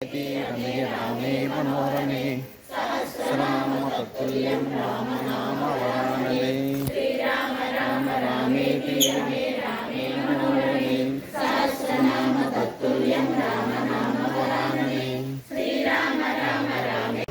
రమే రామే మనోరమే సహస్రనామ తత్తుల్యం రామ నామ వరానలే శ్రీరామ రామ రామే రమే రామే మనోరమే సహస్రనామ తత్తుల్యం రామ నామ వరానలే శ్రీరామ రామ రామే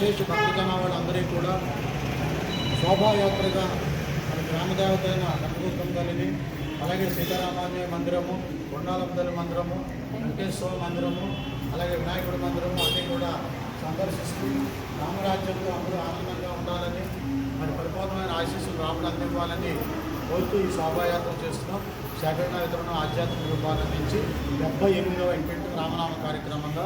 అశేష భక్తజన వాళ్ళందరూ కూడా శోభాయాత్రగా మన గ్రామదేవత అయిన కనకదుర్గం తల్లిని అలాగే సీతారామాన్య మందిరము కొండాలం మందిరము వెంకటేశ్వర మందిరము అలాగే వినాయకుడి మందిరము అన్నీ కూడా సందర్శిస్తూ రామరాజ్యంలో అందరూ ఆనందంగా ఉండాలని మరి పరిపూర్ణమైన ఆశీస్సులు రాముడు అందివ్వాలని కోరుతూ ఈ శోభాయాత్ర చేస్తున్నాం. శాఖ వితరణ ఆధ్యాత్మిక రూపాన్ని నుంచి డెబ్బై ఎనిమిదవ ఇంటి రామనామ కార్యక్రమంగా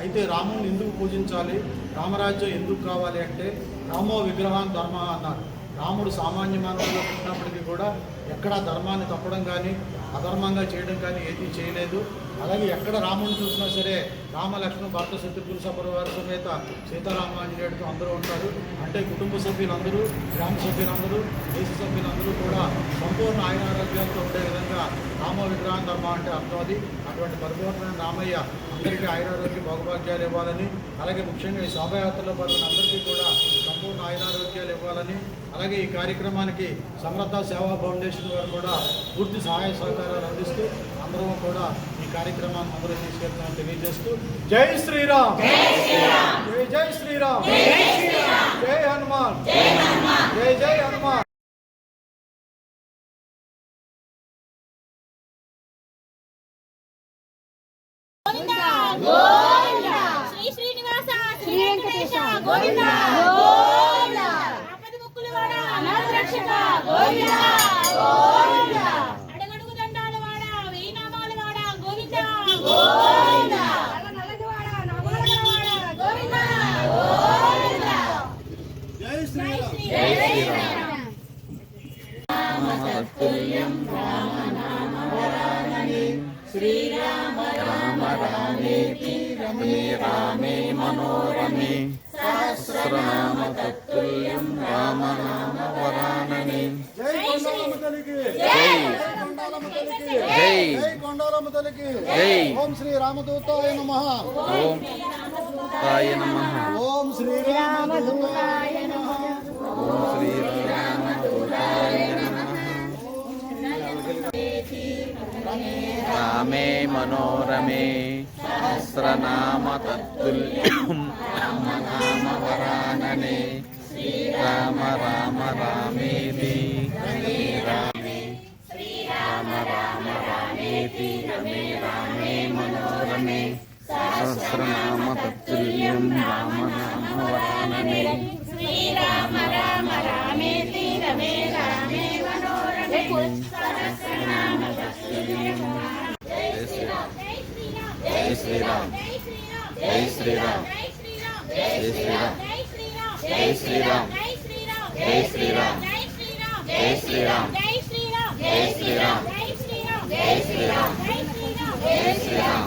అయితే రాముని ఎందుకు పూజించాలి? రామరాజ్యం ఎందుకు కావాలి అంటే రామో విగ్రహాన్ని ధర్మ అన్నారు. రాముడు సామాన్య మానవుల్లో పుట్టినప్పటికీ కూడా ఎక్కడా ధర్మాన్ని తప్పడం కానీ అధర్మంగా చేయడం కానీ ఏది చేయలేదు. అలాగే ఎక్కడ రాముడిని చూసినా సరే రామ భర్త భరత శత్రుఘ్న సపరివార సమేత సీతారామాంజనేయుడితో అందరూ ఉంటారు. అంటే కుటుంబ సభ్యులందరూ గ్రామ సభ్యులందరూ దేశ సభ్యులందరూ కూడా సంపూర్ణ ఆయన ఆరోగ్యాలతో ఉండే విధంగా రామ విగ్రహం ధర్మ అంటే అర్థం అది. అటువంటి పరిపూర్ణమైన రామయ్య అందరికీ ఆయురారోగ్య భోగభాగ్యాలు ఇవ్వాలని అలాగే ముఖ్యంగా ఈ శోభయాత్రలో పాల్గొన్న అందరికీ కూడా సంపూర్ణ ఆయురారోగ్యాలు ఇవ్వాలని అలాగే ఈ కార్యక్రమానికి సమర్థ సేవా ఫౌండేషన్ వారు కూడా పూర్తి సహాయ సహకారాలు అందిస్తూ అందరం కూడా ఈ కార్యక్రమాన్ని అందరూ తీసుకెళ్తామని తెలియజేస్తూ జై శ్రీరామ్! జై జై శ్రీరామ్! జై హనుమాన్! జై జై హనుమాన్! గోవింద! గోవింద! శ్రీ శ్రీనివాస శ్రీ వెంకటేశ గోవింద గోవింద! श्रीराम राम रामेति रमे रामे मनोरमे सहस्रनाम तत्तुल्यं राम ఓం శ్రీ రామదూతాయ నమః ఓం తాయ నమః ఓం శ్రీ రామదూతాయ నమః ఓం శ్రీరామదూతాయ నమః రామే మనోరమే సహస్రనామ తత్తుల్యం రామ నామ వరాననే రామ రామ రామేతి రమే రామే రామ రామ రామేతి రమే రామే మనోరమే సహస్రనామ తత్తుల్యం రామ నామ వరాననే శ్రీరామ రామ రామేతి రమే రామే మనోరమే సహస్రనామ తత్తుల్యం జై శ్రీరామ్ జై శ్రీరామ్ జై శ్రీరామ్ జై శ్రీరామ్ జై శ్రీరామ్ జై శ్రీరామ్ జై శ్రీరామ్ జై శ్రీరామ్ జై శ్రీరామ్ జై శ్రీరామ్ జై శ్రీరామ్ జై శ్రీరామ్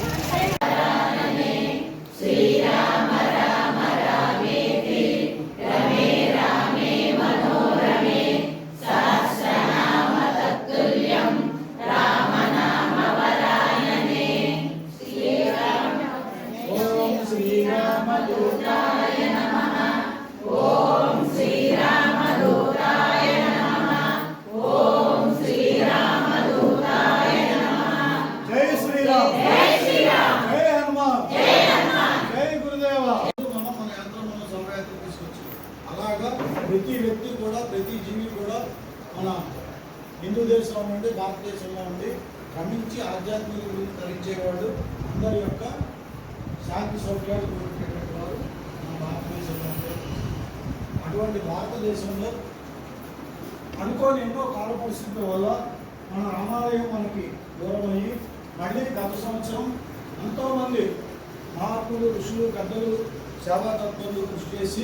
ప్రతి వ్యక్తి కూడా ప్రతి జీవి కూడా మన హిందూ దేశంలో నుండి భారతదేశంలో ఉండి క్రమించి ఆధ్యాత్మిక గురించి తరించేవాడు అందరి యొక్క శాంతి సౌఖ్యాలు కోరుకునేటువంటి వారు మన భారతదేశంలో ఉండే. అటువంటి భారతదేశంలో అనుకోని ఎన్నో కాల పరిస్థితుల వల్ల మన రామాలయం మనకి దూరమయ్యి మళ్ళీ గత సంవత్సరం ఎంతోమంది మహాత్ములు ఋషులు పెద్దలు సేవా తత్వాలు కృషి చేసి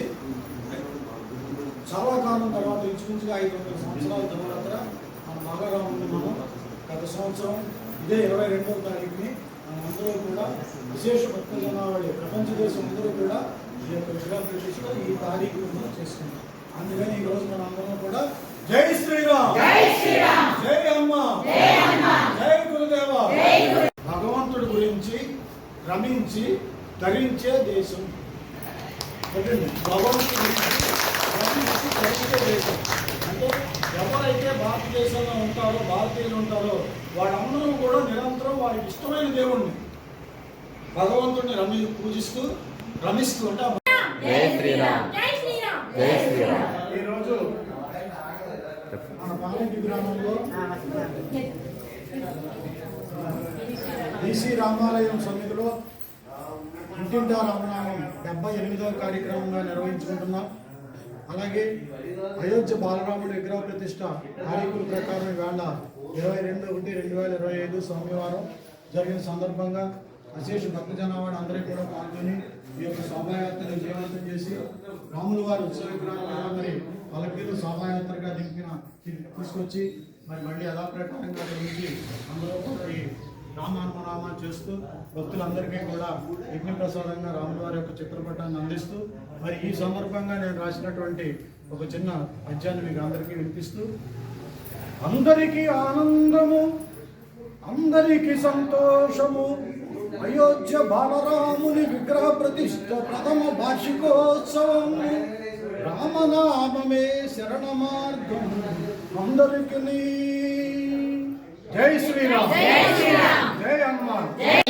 చాలా కాలం తర్వాత ఇంచుమించుగా ఐదు వందల సంవత్సరాల తర్వాత మన బాగా ఉంది మనం గత సంవత్సరం ఇదే ఇరవై రెండవ తారీఖుని మన అందరూ కూడా విశేష భక్త జనావళి ప్రపంచ దేశం అందరూ కూడా ఈ యొక్క విగ్రహ ప్రతిష్ట ఈ తారీఖు చేసుకున్నాం. అందుకని ఈ రోజు మనం అందరం కూడా జై శ్రీరామ్! జై శ్రీరామ్! జై అమ్మ జై గురుదేవ! భగవంతుడి గురించి రమించి ధరించే దేశం. భగవంతుడి గురించి రమించి ధరించే దేశం అంటే ఎవరైతే భారతదేశంలో ఉంటారో భారతీయులు ఉంటారో వాళ్ళందరూ కూడా నిరంతరం వారికి ఇష్టమైన దేవుణ్ణి. భగవంతుడిని రమి పూజిస్తూ రమిస్తూ అంటే ఈరోజు మన పాలెంటి గ్రామంలో డిసి రామాలయం సన్నిధిలో ఇంటింటా రామనామం డెబ్బై ఎనిమిదవ కార్యక్రమంగా నిర్వహించుకుంటున్నాం. అలాగే అయోధ్య బాలరాముడు విగ్రహ ప్రతిష్ట తారీఖుల ప్రకారం ఇవాళ ఇరవై రెండు ఒకటి రెండు వేల ఇరవై ఐదు సోమవారం జరిగిన సందర్భంగా అశేష భక్త జనావాడు అందరికీ కూడా పాల్గొని ఈ యొక్క శోభాయాత్రను విజయవంతం చేసి రాముల వారి ఉత్సవ విగ్రహాలు మరి పలకీలు శోభాయాత్రగా దింపిన తీసుకొచ్చి మరి మళ్ళీ అలా ప్రకారంగా నిర్మించి అందరూ కూడా చేస్తూ భక్తులందరికీ కూడా యజ్ఞ ప్రసాదంగా వారి యొక్క చిత్రపటాన్ని అందిస్తూ మరి ఈ సందర్భంగా నేను రాసినటువంటి ఒక చిన్న పద్యాన్ని మీకు అందరికీ వినిపిస్తూ అందరికీ ఆనందము అందరికీ సంతోషము అయోధ్య బాలరాముని విగ్రహ ప్రతిష్ట ప్రథమ వార్షికోత్సవం రామనామమే శరణ మార్గం అందరికీ జై శ్రీరామ్ జై శ్రీరామ్